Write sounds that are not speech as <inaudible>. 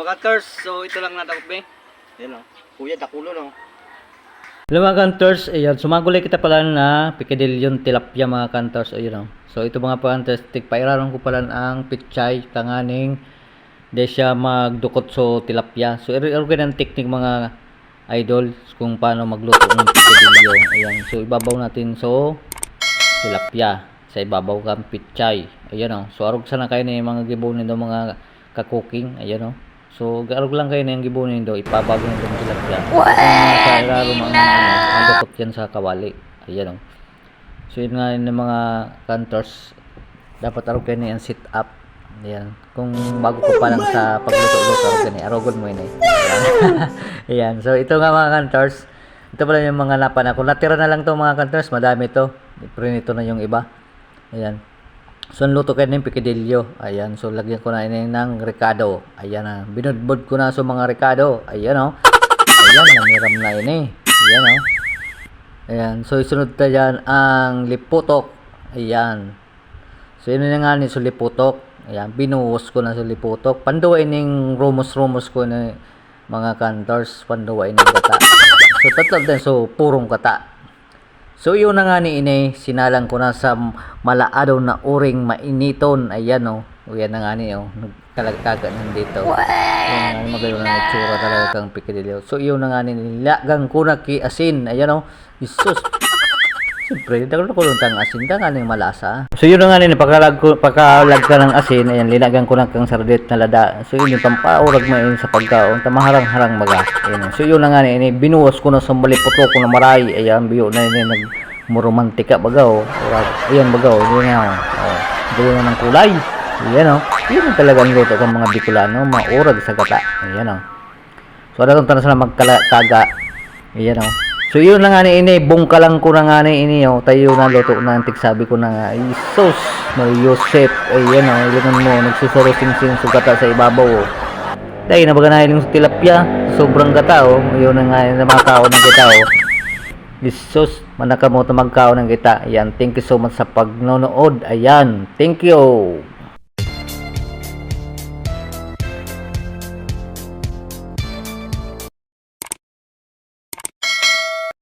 mga cutters, so ito lang natakot be. Yan o. Kuya, dakulo no. Mga kantors, ayan, sumagulay kita pala na pikadilyon tilapia mga kantors, ayun o. So ito mga kantors, tigpairaron ko pala ang pichay, tanganing, de siya magdukot so tilapia. So iro ko ng technique mga idol kung paano magluto ng pikadilyo. Ayan, so ibabaw natin so tilapia sa ibabaw kang pichay. Ayan o. So arog sana kayo na yung mga gibunin do mga kakuking. Ayan o. So arog lang kayo na yung gibunin do. Ipabago na yung tilapia. Sa ilaro mga ano, madukot yan sa kawali. Ayan o. So yun nga yung mga cantors. Dapat arog kayo na yung sit up. Ayan. Kung bago ko pa lang sa pagluto-luto, arog ganyan. Arogon mo yun eh. <laughs> Ayan. So ito nga mga cantors. Ito pala yung mga napan ako. Natira na lang to mga cantors. Madami to. Prinito na yung iba. Ayan. So, luto kayo ng pikadilyo. Ayan. So, lagyan ko na ini ng ricado. Ayan na. Binudbud ko na sa mga ricado. Ayan o. Ayan. Namiram na ini. Ayan o. Ayan. So, isunod na dyan ang liputok. Ayan. So, yun na nga ni so liputok. Ayan. Binuhos ko na sa liputok. Panduwain yung rumos-rumos ko na mga kantors. Panduwain ng gata. So, tatlo din. So, purong gata. So yun na nga ni ine, sinalang ko na sa malaado na uring mainiton. Ayan o. Oh. O yan na nga ni oh. Nagkalagkaga nandito. Yan nga magayon na itsura talaga kang pikadilyo. So yun na nga ni nilagang ko na ki asin. Ayan o. Oh. Jesus. Siyempre, lang tang asin. Da nga ni malasa. So yun nga ni pagkalag, pagkalag ka ng asin. Ayan, linagang ko na kang sardit na lada. So yun yung pampaurag mo yun sa pagkaon. Tamaharang-harang maga. Ayan, so yun na nga ni ini, binuwas ko na sa maliputo ko na maray. Ayan, biyo na yun nag muromantika bagaw. Ayan bagaw. Yun na. Oh. Dulo na ng kulay. Ayan o. Oh. Yun ang talagang luto ng mga Bicolano. Maurag sa gata. Ayan o. Oh. So, ano itong na magkalaga. Ayan o. Oh. So, yun na nga ni ini. Bungka lang ko na nga ni ini. Oh. Tayo na luto na. Antik sabi ko na nga. Isos. May Yosef. Ayan. Oh. Ilangan mo. Nagsusuro sing-sing sa gata sa ibabaw. Oh. Dahil na baga na yung tilapia. Sobrang gata. Oh. Yun na nga yung mga tao ng o. Oh. Jesus, manaka mo magkaon ng kita. Ayan, thank you so much sa pagnonood. Ayan, thank you.